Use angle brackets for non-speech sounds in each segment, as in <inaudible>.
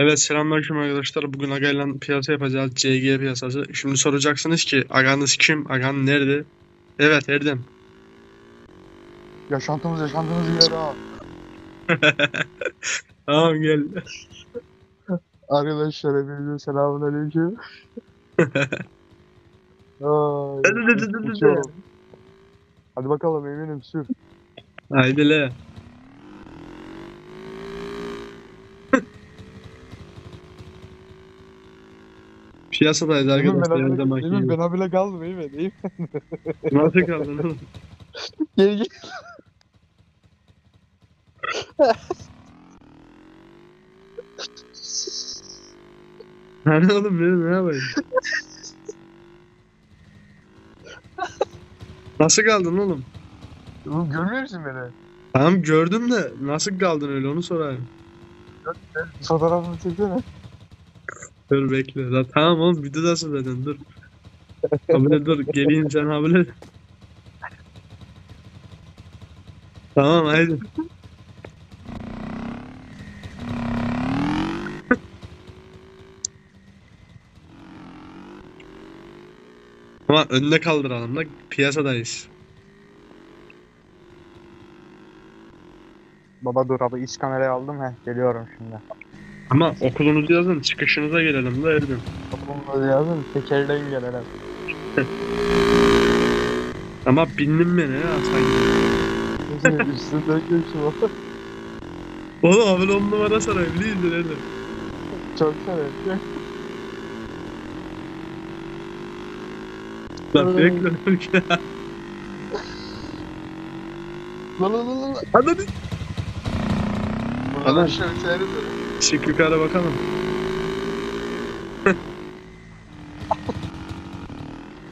Evet selamünaleyküm arkadaşlar. Bugün Aga ile piyasa yapacağız. CG piyasası. Şimdi soracaksınız ki Aga'nız kim? Agan nerede? Evet Erdem. Yaşantımız yaşantımız yer ha. <laughs> Tamam gel. Arkadaşlar hepinize selamun aleyküm. <laughs> Ay. Hadi bakalım eminim sür. Haydi le. Piyasadayız arkadaşlar. her Emin zamanki Emin gibi. ben habile kaldım Emin. Emin. Nasıl kaldın oğlum? <laughs> Gel <laughs> gel. Hani oğlum ne, ne yapayım? Nasıl kaldın oğlum? Oğlum görmüyor musun beni? Tamam gördüm de nasıl kaldın öyle onu sorayım. Fotoğrafını çeksene. Dur bekle. La, tamam oğlum videodasın zaten dur. Abone dur geleyim sen abone. Tamam haydi. Ama önüne kaldıralım da piyasadayız. Baba dur abi iç kamerayı aldım he geliyorum şimdi. Ama okulunuzu yazın çıkışınıza gelelim de Erdem. Kapımda yazın tekerleğin gelelim. <laughs> Ama bindim beni ya sanki. Üstünde geçim o. Oğlum abone on numara sarayım değildir Erdem. Çok severim. <laughs> Lan bekle bekle. Lan lan lan lan. Hadi hadi. Tamam. Aşağı içeri Çık yukarı bakalım. <laughs>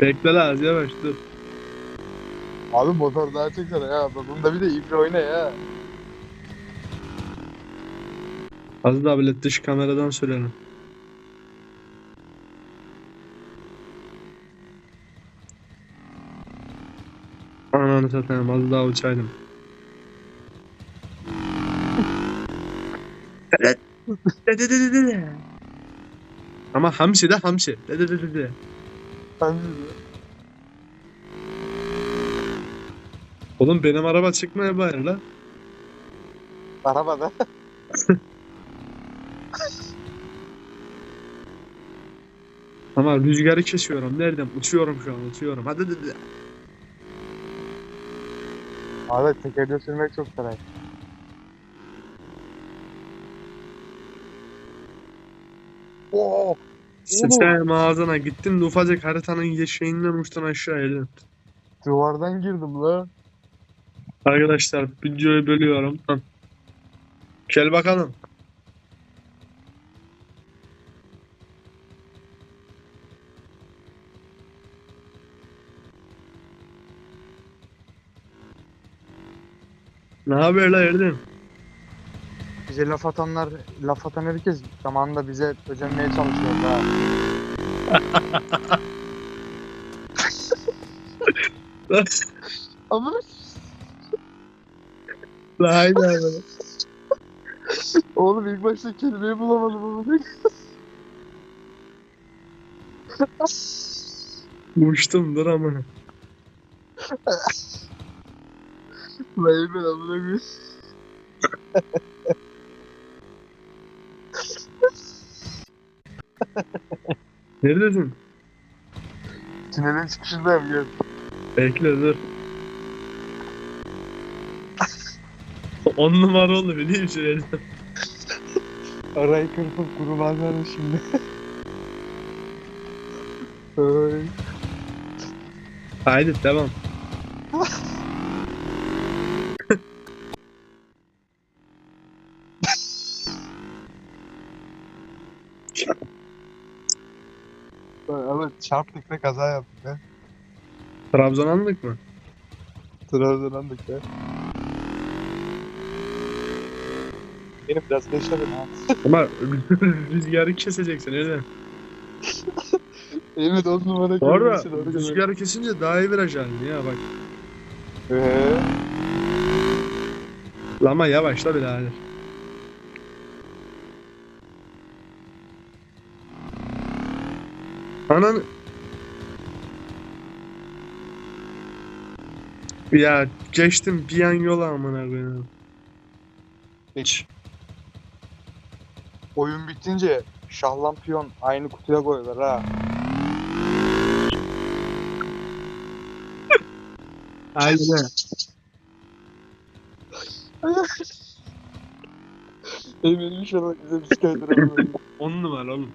Bekle la az yavaş dur. Abi motor daha çeksene ya. Bunda bir de iple oyna ya. Az daha bile dış kameradan söyleyelim. Ananı satayım az daha uçaydım. Evet. De de de de de. Ama hamsi de hamsi. De de de de de. Oğlum benim araba çıkmaya bari la. arabada. <laughs> Ama rüzgarı kesiyorum. Nereden? Uçuyorum şu an uçuyorum. Hadi hadi hadi. Abi tekerde sürmek çok kolay. Oo. Sıçayım ağzına gittin de ufacık haritanın yeşeğinden uçtun aşağı eldin. Duvardan girdim la. Arkadaşlar videoyu bölüyorum. Hı. Gel bakalım. Ne haber la Erdem? Bize laf atanlar, laf atan herkes zamanında bize özenmeye çalışıyor ha. <laughs> Ama La haydi abi. oğlum ilk başta kelimeyi bulamadım ama. Uçtum dur ama. Vay ben amına koyayım. Neredesin? Tünelin çıkışındayım gel. Bekle dur. On numara oldu biliyor musun Erdem? Arayı kırpıp kurumazlar şimdi. Ay. Haydi devam. <laughs> Ama çarptık ve kaza yaptık ha. Trabzon andık mı? Trabzon'dandık ya. Benim biraz geçelim ha. <laughs> Ama <laughs> rüzgarı keseceksin Erdem. Evet on numara Bu arada görmüşsün. rüzgarı kesince daha iyi viraj halinde ya bak. Ee, Lama yavaşla birader. Anan Ya geçtim bir an yola amına koyayım. Hiç. Oyun bitince şahlampiyon aynı kutuya koyuyorlar ha. Aynen. Benim inşallah bize bisiklet. On numara oğlum.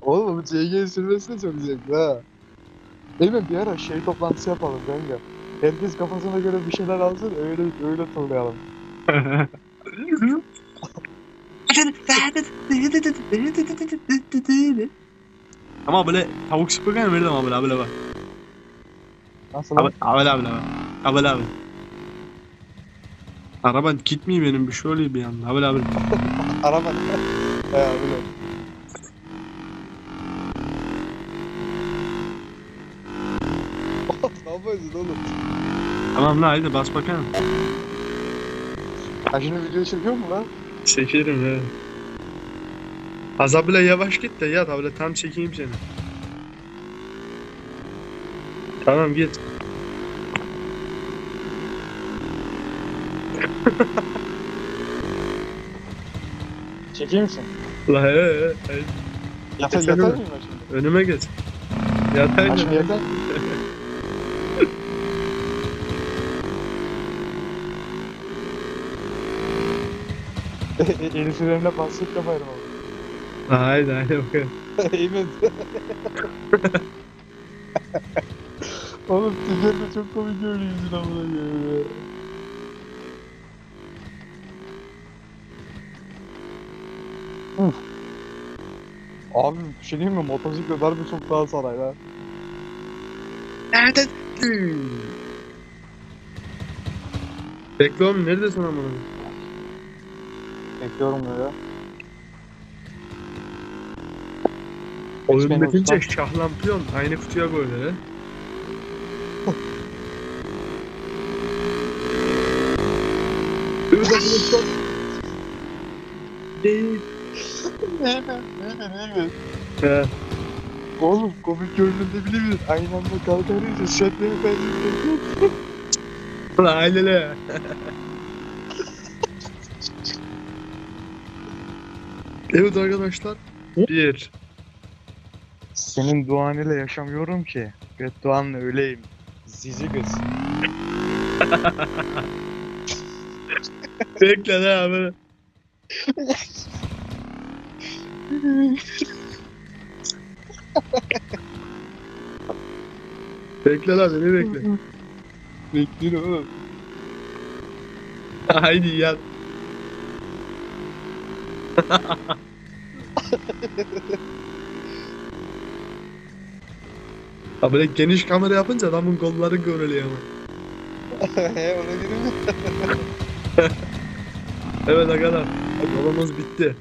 Oğlum bu CG sürmesi de çok zevkli ha. Eymen bir ara şey toplantısı yapalım kanka. Herkes kafasına göre bir şeyler alsın öyle öyle turlayalım. Ama böyle tavuk sıpırken verdim abi abi abi. Nasıl Abi abi abi abi. Abi abi. Araba gitmiyor benim bir şey oluyor bir anda. Abi abi. <laughs> Araba. He öyle. Yapıyorsun oğlum? Tamam la haydi bas bakalım. Ha şimdi video çekiyor mu lan? Çekerim he. Azabla yavaş git de yat abla tam çekeyim seni. Tamam git. <laughs> Çekeyim misin? La he he he. Yatar, Çeksene yatar mi? mıyım ben şimdi? Önüme geç. Yat Ha şimdi haydi. yatar. <laughs> El frenine basıp yaparım oğlum. Haydi haydi bakalım. <laughs> Eymen. Oğlum Tiger de çok komik görünüyorsun amına koyayım ya. Uf. Abi bir şey diyeyim mi? Motosiklet harbi çok daha saray lan. Nerede? Bekle oğlum neredesin amına? Bekliyorum böyle. Oyun bitince şahlampiyon aynı kutuya koydu he. Evet arkadaşlar. Değil. He. Oğlum komik göründüğünde bile bilir. Aynı anda kalkarınca şatları ben Ulan ailele. Evet arkadaşlar. Bir. Senin duan ile yaşamıyorum ki. Bedduanla öleyim. Zizi kız. <laughs> Bekle ne abi. bekle lan beni bekle. Bekliyorum oğlum. Haydi yat. <laughs> <laughs> Ha böyle geniş kamera yapınca adamın kolları görülüyor ama. <laughs> He ona girin mi? <laughs> Evet arkadaşlar. Yolumuz bitti.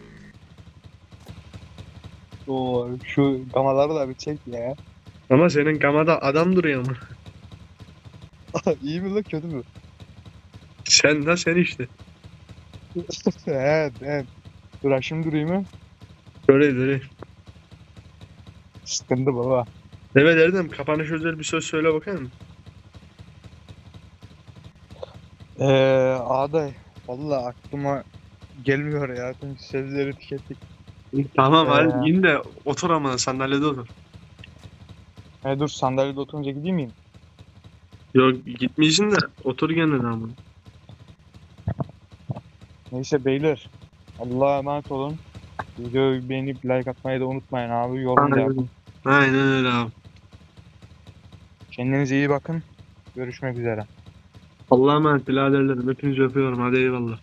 Oo şu gamaları da bir çek ya. Ama senin kamada adam duruyor ama. İyi mi lan kötü mü? Sen de sen işte. evet evet. Dur ha, şimdi durayım mı? Böyle böyle. Sıkıntı baba. Evet Erdem kapanış özel bir söz söyle bakalım. Eee aday. Valla aklıma gelmiyor ya. Tüm sözleri tükettik. Tamam Ee. hadi in de otur ama sandalyede otur. He dur sandalyede oturunca gideyim miyim? Yok gitmeyeceksin de otur gene de ama. Neyse beyler. Allah'a emanet olun. Videoyu beğenip like atmayı da unutmayın abi. Yorum da yapın. Aynen öyle abi. Kendinize iyi bakın. Görüşmek üzere. Allah'a emanet biraderlerim. Hepinizi öpüyorum. Hadi eyvallah.